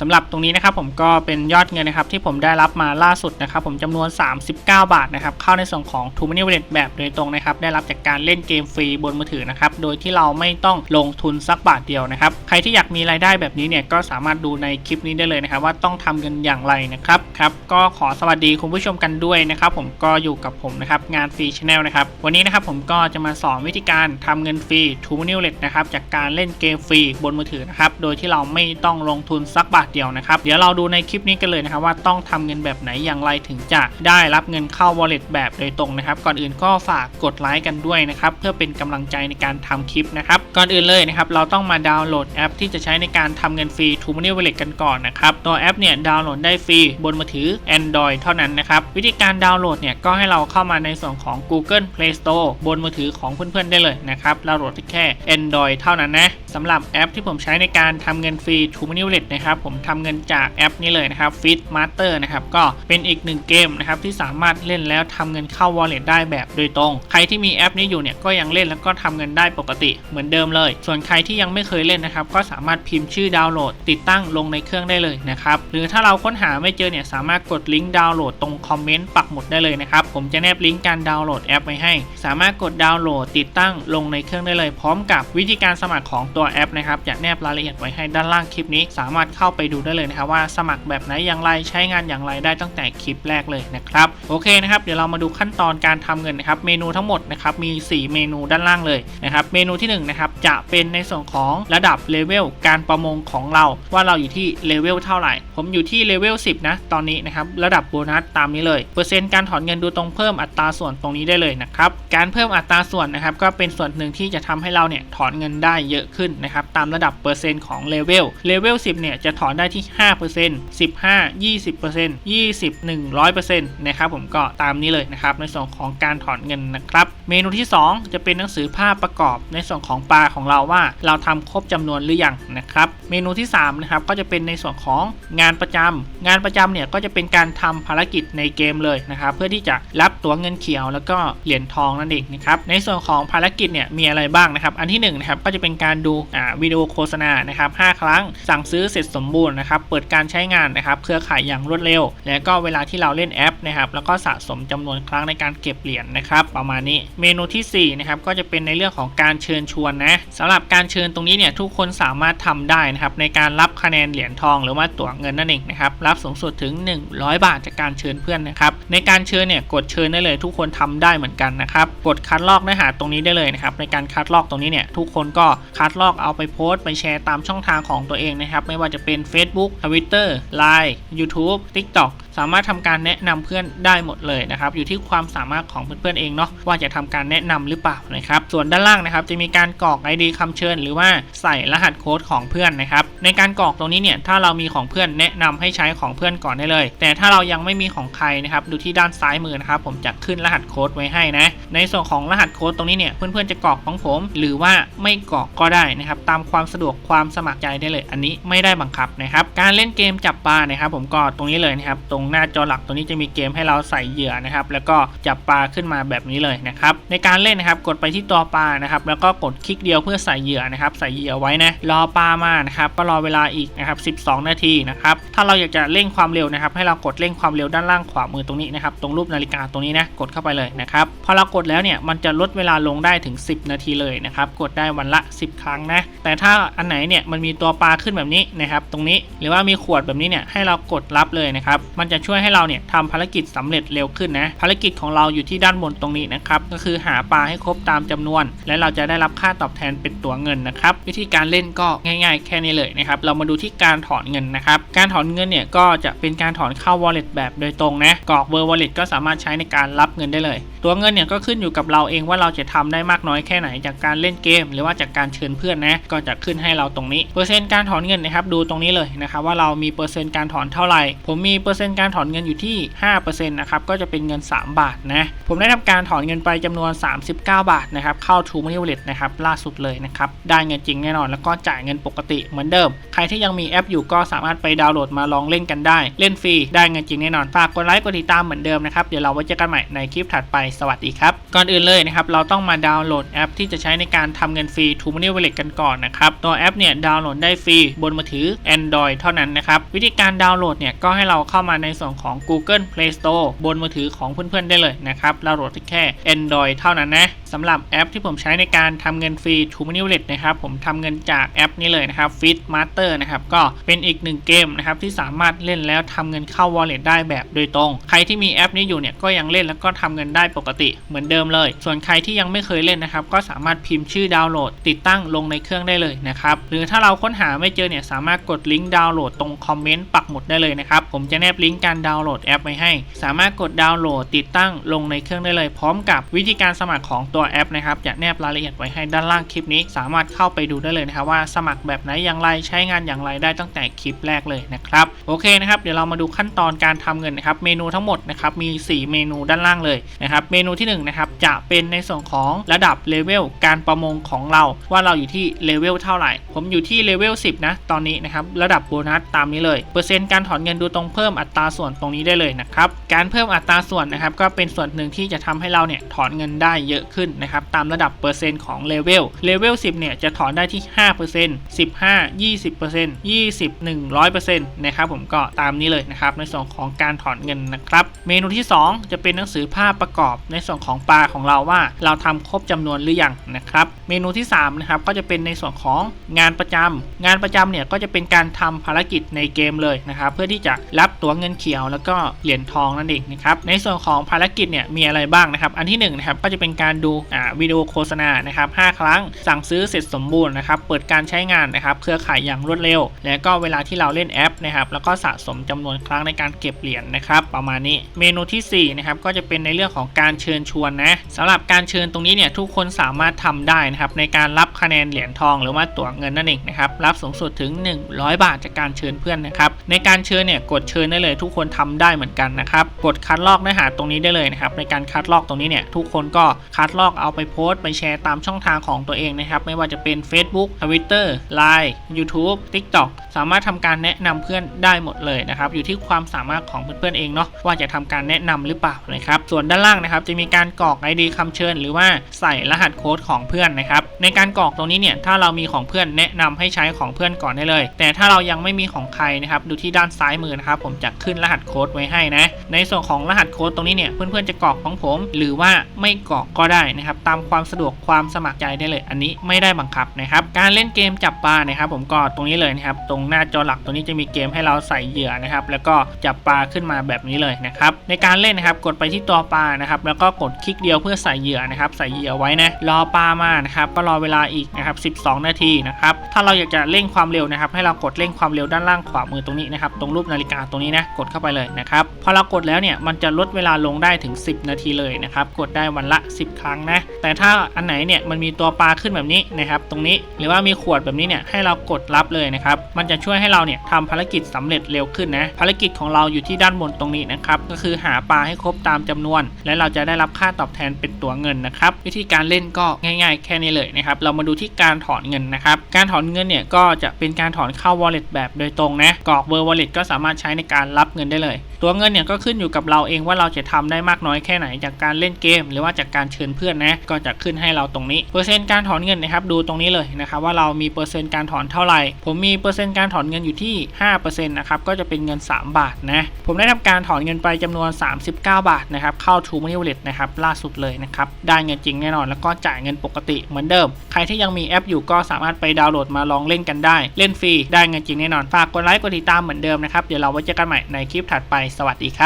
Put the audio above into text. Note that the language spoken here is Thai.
สำหรับตรงนี้นะครับผมก็เป็นยอดเงินนะครับที่ผมได้รับมาล่าสุดนะครับผมจำนวน 39 บาทนะครับเข้าในส่วนของ t o m o n e y Wallet แบบโดยตรงนะครับได้รับจากการเล่นเกมฟรีบนมือถือนะครับโดยที่เราไม่ต้องลงทุนสักบาทเดียวนะครับใครที่อยากมีรายได้แบบนี้เนี่ยก็สามารถดูในคลิปนี้ได้เลยนะครับว่าต้องทำกันอย่างไรนะครับครับก็ขอสวัสดีคุณผู้ชมกันด้วยนะครับผมก็อยู่กับผมนะครับงานฟรีชแนลนะครับวันนี้นะครับผมก็จะมาสอนวิธีการทำเงินฟรี t o m o n e y Wallet นะครับจากการเล่นเกมฟรีบนมือถือนะครับโดยที่เราไม่ต้องลงทุนสักบาทเดียวนะครับ เดี๋ยวเราดูในคลิปนี้กันเลยนะครับว่าต้องทำเงินแบบไหนอย่างไรถึงจะได้รับเงินเข้า wallet แบบโดยตรงนะครับ ก่อนอื่นก็ฝากกดไลค์กันด้วยนะครับเพื่อเป็นกำลังใจในการทำคลิปนะครับ ก่อนอื่นเลยนะครับเราต้องมาดาวน์โหลดแอป ที่จะใช้ในการทำเงินฟรี t o m o n e y Wallet กันก่อนนะครับตัวแอปเนี่ยดาวน์โหลดได้ฟรีบนมือถือ Android เท่านั้นนะครับวิธีการดาวน์โหลดเนี่ยก็ให้เราเข้ามาในส่วนของ Google Play Store บนมือถือของเพื่อนๆได้เลยนะครับดาวน์โหลดแค่ Android เท่านั้นนะสำหรับแอปที่ผมใช้ในการทำเงินฟรี t o m o n e y Wallet นะครับผมทำเงินจากแอปนี้เลยนะครับ Fit Master นะครับก็เป็นอีกหนึ่งเกมนะครับที่สามารถเล่นแล้วทำเงินเข้า Wallet ได้แบบโดยตรง ใครที่มีแอปนี้อยู่เนี่ยก็ยังเล่นแล้วก็ทำเงินได้ปกติเหมือนเดิมเลย ส่วนใครที่ยังไม่เคยเล่นนะครับก็สามารถพิมพ์ชื่อดาวน์โหลด ติดตั้งลงในเครื่องได้เลยนะครับหรือถ้าเราค้นหาไม่เจอเนี่ยสามารถกดลิงก์ดาวน์โหลดตรงคอมเมนต์ปักหมุดได้เลยนะครับผมจะแนบลิงก์การดาวน์โหลดแอปไว้ให้ สามารถกดดาวน์โหลดติดตั้งลงในเครื่องได้เลย พร้อมกับวิธีการสมัครของตัวแอปนะครับจะแนบรายละเอียดไว้ให้ด้านล่างคลิปนี้ สามารถเข้าไปดูได้เลยนะครับว่าสมัครแบบไหนอย่างไรใช้งานอย่างไรได้ตั้งแต่คลิปแรกเลยนะครับโอเคนะครับเดี๋ยวเรามาดูขั้นตอนการทำเงินนะครับเมนูทั้งหมดนะครับมี 4 เมนูด้านล่างเลยนะครับเมนูที่1นะครับจะเป็นในส่วนของระดับเลเวลการประมงของเรา ว่าเราอยู่ที่เลเวลเท่าไหร่ ผมอยู่ที่เลเวล10 นะ ตอนนี้นะครับระดับโบนัสตามนี้เลยเปอร์เซ็นต์การถอนเงินดูตรงเพิ่มอัตราส่วนตรงนี้ได้เลยนะครับการเพิ่มอัตราส่วนนะครับก็เป็นส่วนหนึ่งที่จะทำให้เราเนี่ยถอนเงินได้เยอะขึ้นนะครับตามระดับเปอร์เซ็นต์ของเลเวลเลเวล10เนี่ยจะถอนได้ที่ 5% 15 20% 20 100%นะครับผมก็ตามนี้เลยนะครับในส่วนของการถอนเงินนะครับเมนูที่ 2 จะเป็นหนังสือภาพประกอบในส่วนของปลาของเราว่า เราทำครบจำนวนหรือยังนะครับเมนูที่3นะครับก็จะเป็นในส่วนของงานประจำงานประจำเนี่ยก็จะเป็นการทำภารกิจในเกมเลยนะครับเพื่อที่จะรับตั๋วเงินเขียวแล้วก็เหรียญทองนั่นเองนะครับในส่วนของภารกิจเนี่ยมีอะไรบ้างนะครับ อันที่1นะครับก็จะเป็นการดูวิดีโอโฆษณานะครับ5ครั้งสั่งซื้อเสร็จสมบูรณ์นะครับเปิดการใช้งานนะครับเครือข่ายอย่างรวดเร็ว แล้วก็เวลาที่เราเล่นแอปนะครับแล้วก็สะสมจำนวนครั้งในการเก็บเหรียญนะครับประมาณนี้เมนูที่4นะครับก็จะเป็นในเรื่องของการเชิญชวนนะสำหรับการเชิญตรงนี้เนี่ยทุกคนสามารถทำได้นะครับในการรับคะแนนเหรียญทองหรือว่าตั๋วเงินนั่นเองนะครับรับสูงสุดถึง 100 บาทจากการเชิญเพื่อนนะครับในการเชิญเนี่ยกดเชิญได้เลย ทุกคนทำได้เหมือนกันนะครับกดคัดลอกเนื้อหาตรงนี้ได้เลยนะครับในการคัดลอกตรงนี้เนี่ยทุกคนก็คัดลอกเอาไปโพสต์ไปแชร์ตามช่องทางของตัวเองนะครับไม่ว่าจะเป็น Facebook Twitter Line YouTube TikTok สามารถทำการแนะนำเพื่อนได้หมดเลยนะครับ อยู่ที่ความสามารถของเพื่อนๆเองเนาะว่าจะทำการแนะนำหรือเปล่านะครับ ส่วนด้านล่างนะครับจะมีการกรอก ID คำเชิญ หรือว่าใส่รหัสโค้ดของเพื่อนนะครับ ในการกรอกตรงนี้เนี่ยถ้าเรามีของเพื่อนแนะนำให้ใช้ของเพื่อนก่อนได้เลย แต่ถ้าเรายังไม่มีของใครนะครับดูที่ด้านซ้ายมือนะครับผมจะขึ้นรหัสโค้ดไว้ให้นะในส่วนของรหัสโค้ดตรงนี้เนี่ยเพื่อนๆจะกรอกของผม หรือว่าไม่กรอกก็ได้นะครับตามความสะดวกความสมัครใจได้เลย อันนี้ไม่ได้บังคับนะครับการเล่นเกมจับปลานะครับผมก็ตรงนี้เลยนะครับตรงหน้าจอหลักตรงนี้จะมีเกมให้เราใส่เหยื่อนะครับแล้วก็จับปลาขึ้นมาแบบนี้เลยนะครับในการเล่นนะครับกดไปที่ตัวปลานะครับแล้วก็กดคลิกเดียวเพื่อใส่เหยื่อนะครับใส่เหยื่อไว้นะรอปลามานะครับก็รอเวลาอีกนะครับ 12 นาทีนะครับ ถ้าเราอยากจะเร่งความเร็วนะครับ ให้เรากดเร่งความเร็วด้านล่างขวามือตรงนี้นะครับ ตรงรูปนาฬิกาตรงนี้นะ กดเข้าไปเลยนะครับ พอเรากดแล้วเนี่ย มันจะลดเวลาลงได้ถึง 10 นาทีเลยนะครับ กดได้วันละ 10 ครั้งนะ แต่ถ้าอันไหนเนี่ย มันมีตัวปลาขึ้นแบบนี้นะครับ ตรงนี้ หรือว่ามีขวดแบบนี้เนี่ย ให้เรากดรับเลยนะครับ มันจะช่วยให้เราเนี่ยทำภารกิจสำเร็จเร็วขึ้นนะ ภารกิจของเราอยู่ที่ด้านบนตรงนี้นะครับ ก็คือหาปลาให้ครบตามจำนวน และเราจะได้รับค่าตอบแทนเป็นตัวเงินนะครับ วิธีการเล่นก็ง่าย ๆ แค่นี้เลยนะครับ เรามาดูที่การถอนเงินนะครับ การถอนเงินเนี่ยก็จะเป็นการถอนเข้า wallet แบบโดยตรงนะกรอกเบอร์ wallet ก็สามารถใช้ในการรับเงินได้เลย ตัวเงินเนี่ยก็ขึ้นอยู่กับเราเองว่าเราจะทำได้มากน้อยแค่ไหนจากการเล่นเกม หรือว่าจากการเชิญเพื่อนนะก็จะขึ้นให้เราตรงนี้เปอร์เซ็นต์การถอนเงินนะครับดูตรงนี้เลยนะครับว่าเรามีเปอร์เซ็นต์การถอนเท่าไหร่ ผมมีเปอร์เซ็นต์การถอนเงินอยู่ที่5%นะครับก็จะเป็นเงิน 3 บาทนะผมได้ทำการถอนเงินไปจำนวน 39 บาทนะครับเข้า True Money Wallet นะครับล่าสุดเลยนะครับได้เงินจริงแน่นอนแล้วก็จ่ายเงินปกติเหมือนเดิมม ใครที่ยังมีแอปอยู่ก็สามารถไปดาวน์โหลดมาลองเล่นกันได้ เล่นฟรีได้เงินจริงแน่นอนฝากกดไลค์กดติดตามเหมือนเดิมนะครับเดี๋ยวเราไว้เจอกันใหม่ในคลิปถัดไปสวัสดีครับก่อนอื่นเลยนะครับเราต้องมาดาวน์โหลดแอปที่จะใช้ในการทำเงินฟรี t ูม Money Wallet กันก่อนนะครับตัวแอปเนี่ยดาวน์โหลดได้ฟรีบนมือถือ Android เท่านั้นนะครับวิธีการดาวน์โหลดเนี่ยก็ให้เราเข้ามาในส่วนของ Google Play Store บนมือถือของเพื่อนๆได้เลยนะครับดาวน์โหลดแค่ Android เท่านั้นนะสำหรับแอปที่ผมใช้ในการทำเงินฟรี t ูม Money Wallet นะครับผมทำเงินจากแอปนี้เลยนะครับ Fit Master นะครับก็เป็นอีกหนึ่งเกมนะครับที่สามารถเล่นแล้วทำเงินเข้า Wallet ได้แบบโดยตรง ใครที่มีแอปนี้อยู่เนี่ยก็ยังเล่นแล้วก็ทำเงินได้ปกติเหมือนเดิมเลย ส่วนใครที่ยังไม่เคยเล่นนะครับก็สามารถพิมพ์ชื่อดาวน์โหลด ติดตั้งลงในเครื่องได้เลยนะครับหรือถ้าเราค้นหาไม่เจอเนี่ยสามารถกดลิงก์ดาวน์โหลดตรงคอมเมนต์ปักหมุดได้เลยนะครับผมจะแนบลิงก์การดาวน์โหลดแอปไว้ให้ สามารถกดดาวน์โหลดติดตั้งลงในเครื่องได้เลย พร้อมกับวิธีการสมัครของตัวแอปนะครับจะแนบรายละเอียดไว้ให้ด้านล่างคลิปนี้ สามารถเข้าไปดูได้เลยนะครับว่าสมัครแบบไหนอย่างไรใช้งานอย่างไรได้ตั้งแต่คลิปแรกเลยนะครับโอเคนะครับเดี๋ยวเรามาดูขั้นตอนการทำเงินนะครับเมนูทั้งหมดนะครับมี 4 เมนูด้านล่างเลยนะครับเมนูที่1นะครับจะเป็นในส่วนของระดับเลเวลการประมงของเราว่าเราอยู่ที่เลเวลเท่าไหร่ ผมอยู่ที่เลเวล10 นะ ตอนนี้นะครับระดับโบนัสตามนี้เลย เปอร์เซ็นต์การถอนเงินดูตรงเพิ่มอัตราส่วนตรงนี้ได้เลยนะครับการเพิ่มอัตราส่วนนะครับก็เป็นส่วนหนึ่งที่จะทำให้เราเนี่ยถอนเงินได้เยอะขึ้นนะครับตามระดับเปอร์เซ็นต์ของเลเวลเลเวล10เนี่ยจะถอนได้ที่5% 15 20% 20 100%นะครับผมก็ตามนี้เลยนะครับในส่วนของการถอนเงินนะครับเมนูที่ 2 จะเป็นหนังสือภาพประกอบในส่วนของปลาของเราว่า เราทำครบจำนวนหรือยังนะครับเมนูที่3นะครับก็จะเป็นในส่วนของงานประจำงานประจำเนี่ยก็จะเป็นการทำภารกิจในเกมเลยนะครับเพื่อที่จะรับตั๋วเงินเขียว แล้วก็เหรียญทองนั่นเองนะครับในส่วนของภารกิจเนี่ยมีอะไรบ้างนะครับอันที่1นะครับก็จะเป็นการดูวิดีโอโฆษณานะครับ5ครั้งสั่งซื้อเสร็จสมบูรณ์นะครับเปิดการใช้งานนะครับเครือข่ายอย่างรวดเร็ว และก็เวลาที่เราเล่นแอปนะครับแล้วก็สะสมจำนวนครั้งในการเก็บเหรียญนะครับประมาณนี้เมนูที่4นะครับก็จะเป็นในเรื่องของการเชิญชวนนะสำหรับการเชิญตรงนี้เนี่ยทุกคนสามารถทำได้นะครับในการรับคะแนนเหรียญทองหรือว่าตั๋วเงินนั่นเองนะครับรับสูงสุดถึง 100 บาทจากการเชิญเพื่อนนะครับในการเชิญเนี่ยกดเชิญได้เลย ทุกคนทำได้เหมือนกันนะครับกดคัดลอกเนื้อหาตรงนี้ได้เลยนะครับในการคัดลอกตรงนี้เนี่ยทุกคนก็คัดลอกเอาไปโพสต์ไปแชร์ตามช่องทางของตัวเองนะครับไม่ว่าจะเป็น Facebook Twitter Line YouTube TikTok สามารถทำการแนะนำเพื่อนได้หมดเลยนะครับ อยู่ที่ความสามารถของเพื่อนๆเองเนาะว่าจะทำการแนะนำหรือเปล่านะครับ ส่วนด้านล่างนะครับจะมีการกรอก ID คำเชิญ หรือว่าใส่รหัสโค้ดของเพื่อนนะครับ ในการกรอกตรงนี้เนี่ยถ้าเรามีของเพื่อนแนะนำให้ใช้ของเพื่อนก่อนได้เลย แต่ถ้าเรายังไม่มีของใครนะครับดูที่ด้านซ้ายมือนะครับผมจะขึ้นรหัสโค้ดไว้ให้นะในส่วนของรหัสโค้ดตรงนี้เนี่ยเพื่อนๆจะกรอกของผม หรือว่าไม่กรอกก็ได้นะครับตามความสะดวกความสมัครใจได้เลย อันนี้ไม่ได้บังคับนะครับการเล่นเกมจับปลานะครับผมก็ตรงนี้เลยนะครับ ตรงหน้าจอหลักตรงนี้จะมีเกมให้เราใส่เหยื่อนะครับ แล้วก็จับปลาขึ้นมาแบบนี้เลยนะครับ ในการเล่นนะครับ กดไปที่ตัวปลานะครับ แล้วก็กดคลิกเดียวเพื่อใส่เหยื่อนะครับ ใส่เหยื่อไว้นะ รอปลามานะครับ ก็รอเวลาอีกนะครับ 12 นาทีนะครับ ถ้าเราอยากจะเร่งความเร็วนะครับ ให้เรากดเร่งความเร็วด้านล่างขวามือตรงนี้นะครับ ตรงรูปนาฬิกาตรงนี้นะ กดเข้าไปเลยนะครับ พอเรากดแล้วเนี่ย มันจะลดเวลาลงได้ถึง 10 นาทีเลยนะครับ กดได้วันละ 10 ครั้งนะ แต่ถ้าอันไหนเนี่ย มันมีตัวปลาขึ้นแบบนี้นะครับ ตรงนี้ หรือว่ามีขวดแบบนี้เนี่ย ให้เรากดรับเลยนะครับ มันจะช่วยให้เราเนี่ยทำภารกิจสำเร็จเร็วขึ้นนะ ภารกิจของเราอยู่ที่ด้านบนตรงนี้นะครับ ก็คือหาปลาให้ครบตามจำนวน และเราจะได้รับค่าตอบแทนเป็นตัวเงินนะครับ วิธีการเล่นก็ง่ายๆ แค่นี้เลยนะครับ เรามาดูที่การถอนเงินนะครับ การถอนเงินเนี่ยก็จะเป็นการถอนเข้า wallet แบบโดยตรงนะ กรอกเบอร์ wallet ก็สามารถใช้ในการรับเงินได้เลย ตัวเงินเนี่ยก็ขึ้นอยู่กับเราเองว่าเราจะทำได้มากน้อยแค่ไหนจากการเล่นเกม หรือว่าจากการเชิญเพื่อนนะ ก็จะขึ้นให้เราตรงนี้ เปอร์เซ็นต์การถอนเงินนะครับ ดูตรงนี้เลยนะครับว่าเรามีเปอร์เซ็นต์การถอนเท่าไหร่ ผมมีเปอร์เซ็นต์การถอนเงินอยู่ที่ 5%นะครับ ก็จะเป็นเงิน 3 บาทนะ ผมได้ทำการถอนเงินไปจำนวน 39 บาทนะครับ เข้า True Money Wallet นะครับ ล่าสุดเลยนะครับ ได้เงินจริงแน่นอน แล้วก็จ่ายเงินปกติเหมือนเดิม ใครที่ยังมีแอปอยู่ก็สามารถไปดาวน์โหลดมาลองเล่นกันได้ เล่นฟรี ได้เงินจริงแน่นอน ฝากกดไลค์ กดติดตามเหมือนเดิมนะครับ เดี๋ยวเราไว้เจอกันใหม่ในคลิปถัดไป สวัสดีครับ